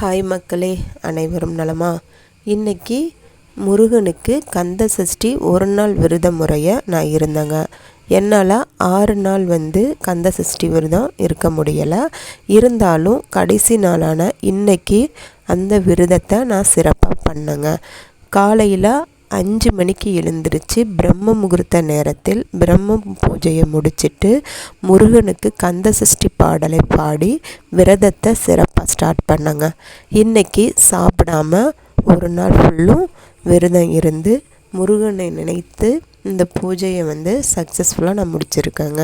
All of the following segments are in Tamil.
ஹாய் மக்களே அனைவரும் நலமா? இன்னைக்கு முருகனுக்கு கந்த சஷ்டி ஒரு நாள் விரத முறையை நான் இருந்தேங்க. என்னால் ஆறு நாள் வந்து கந்த சஷ்டி விரதம் இருக்க முடியலை. இருந்தாலும் கடைசி நாளான இன்னைக்கு அந்த விரதத்தை நான் சிறப்பாக பண்ணேங்க. காலையில் அஞ்சு மணிக்கு எழுந்திருச்சு பிரம்ம முகூர்த்த நேரத்தில் பிரம்ம பூஜையை முடிச்சுட்டு முருகனுக்கு கந்த சஷ்டி பாடலை பாடி விரதத்தை சிறப்பாக ஸ்டார்ட் பண்ணேங்க. இன்றைக்கி சாப்பிடாம ஒரு நாள் ஃபுல்லும் விரதம் இருந்து முருகனை நினைத்து இந்த பூஜையை வந்து சக்ஸஸ்ஃபுல்லாக நான் முடிச்சிருக்கேங்க.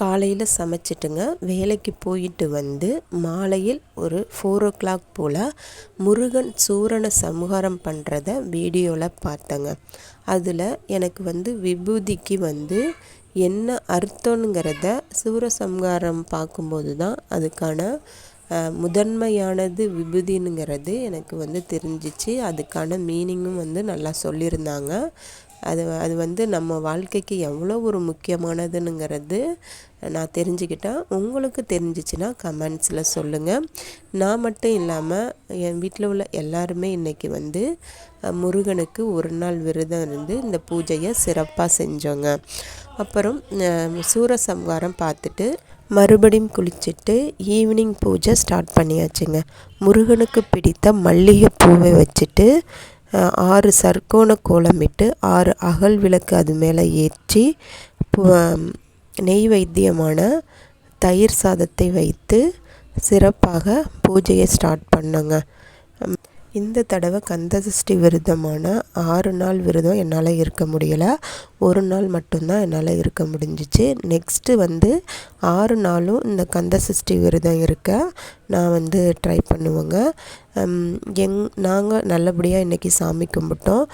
காலையில் சமைச்சிட்டுங்க வேலைக்கு போயிட்டு வந்து மாலையில் ஒரு ஃபோர் ஓ கிளாக் போல் முருகன் சூரனை சம்ஹாரம் பண்ணுறத வீடியோவில் பார்த்தேங்க. அதில் எனக்கு வந்து விபூதிக்கு வந்து என்ன அர்த்தங்கிறத சூரசம்ஹாரம் பார்க்கும்போது தான் அதுக்கான முதன்மையானது விபூதினுங்கிறது எனக்கு வந்து தெரிஞ்சிச்சு. அதுக்கான மீனிங்கும் வந்து நல்லா சொல்லியிருந்தாங்க. அது அது வந்து நம்ம வாழ்க்கைக்கு எவ்வளோ ஒரு முக்கியமானதுங்கிறது நான் தெரிஞ்சுக்கிட்டேன். உங்களுக்கு தெரிஞ்சிச்சுன்னா கமெண்ட்ஸில் சொல்லுங்கள் நான் மட்டும் இல்லாமல் என் வீட்டில் உள்ள எல்லாருமே இன்றைக்கி வந்து முருகனுக்கு ஒரு நாள் விரதம் இருந்து இந்த பூஜையை சிறப்பாக செஞ்சோங்க. அப்புறம் சூரசம்ஹாரம் பார்த்துட்டு மறுபடியும் குளிச்சுட்டு ஈவினிங் பூஜை ஸ்டார்ட் பண்ணியாச்சுங்க. முருகனுக்கு பிடித்த மல்லிகை பூவை வச்சுட்டு ஆறு சர்க்கோண கோலமிட்டு ஆறு அகல் விளக்கு அது மேலே ஏற்றி நெய் வைத்தியமான தயிர் சாதத்தை வைத்து சிறப்பாக பூஜையை ஸ்டார்ட் பண்ணோங்க. இந்த தடவை கந்தசஷ்டி விரதமான ஆறு நாள் விரதம் என்னால் இருக்க முடியலை. ஒரு நாள் மட்டும்தான் என்னால் இருக்க முடிஞ்சிச்சு. நெக்ஸ்ட்டு வந்து ஆறு நாளும் இந்த கந்தசஷ்டி விரதம் இருக்க நான் வந்து ட்ரை பண்ணுவேங்க. எங் நாங்கள் நல்லபடியாக இன்றைக்கி சாமி கும்பிட்டோம்.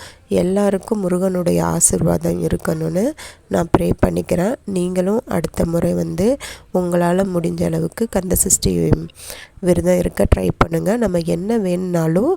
எல்லாருக்கும் முருகனுடைய ஆசிர்வாதம் இருக்கணும்னு நான் ப்ரே பண்ணிக்கிறேன். நீங்களும் அடுத்த முறை வந்து உங்களால் முடிஞ்ச அளவுக்கு கந்தசஷ்டி விரதம் இருக்க ட்ரை பண்ணுங்கள் நம்ம என்ன வேணுனாலும்